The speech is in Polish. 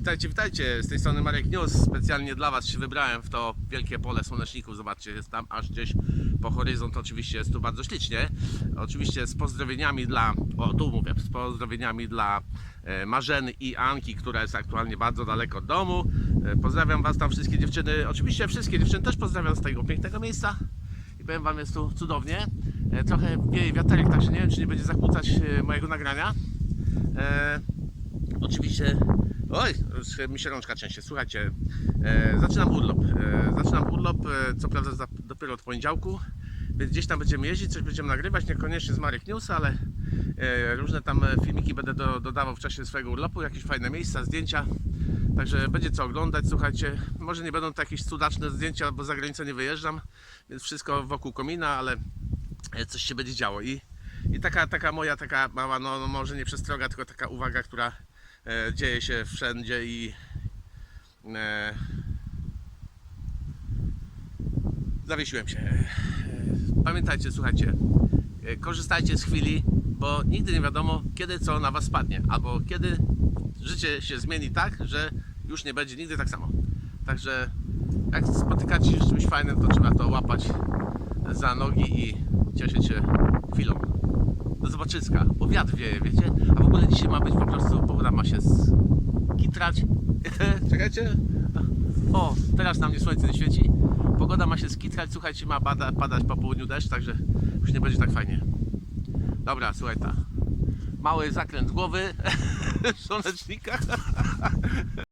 Witajcie, witajcie, z tej strony Marek News. Specjalnie dla Was się wybrałem w to wielkie pole słoneczników. Zobaczcie, jest tam aż gdzieś po horyzont. Oczywiście jest tu bardzo ślicznie. Oczywiście z pozdrowieniami dla, o tu mówię, z pozdrowieniami dla e, Marzeny i Anki, która jest aktualnie bardzo daleko od domu. E, pozdrawiam Was tam wszystkie dziewczyny. Oczywiście wszystkie dziewczyny też pozdrawiam z tego pięknego miejsca. I powiem Wam, jest tu cudownie. E, trochę wieje wiaterek, także nie wiem, czy nie będzie zakłócać mojego nagrania. Oczywiście. Oj, mi się rączka częściej. Słuchajcie, e, zaczynam urlop. E, zaczynam urlop, e, co prawda za, dopiero od poniedziałku, więc gdzieś tam będziemy jeździć, coś będziemy nagrywać, niekoniecznie z Marek News, ale e, różne tam e, filmiki będę do, dodawał w czasie swojego urlopu, jakieś fajne miejsca, zdjęcia. Także będzie co oglądać, słuchajcie. Może nie będą to jakieś cudaczne zdjęcia, bo za granicę nie wyjeżdżam, więc wszystko wokół komina, ale e, coś się będzie działo. I, i taka, taka moja, taka mała, no, no może nie przestroga, tylko taka uwaga, która dzieje się wszędzie i e, zawiesiłem się. E, pamiętajcie, słuchajcie, e, korzystajcie z chwili, bo nigdy nie wiadomo, kiedy co na Was spadnie, albo kiedy życie się zmieni tak, że już nie będzie nigdy tak samo. Także jak spotykacie się z czymś fajnym, to trzeba to łapać za nogi i cieszyć się chwilą. Do zobaczyska, bo wiatr wieje, wiecie? A w ogóle dzisiaj ma być po prostu, pogoda ma się skitrać. Czekajcie. O, teraz na mnie słońce nie świeci. Pogoda ma się skitrać, słuchajcie, ma pada, padać po południu deszcz, także już nie będzie tak fajnie. Dobra, słuchaj ta. Mały zakręt głowy w słonecznikach.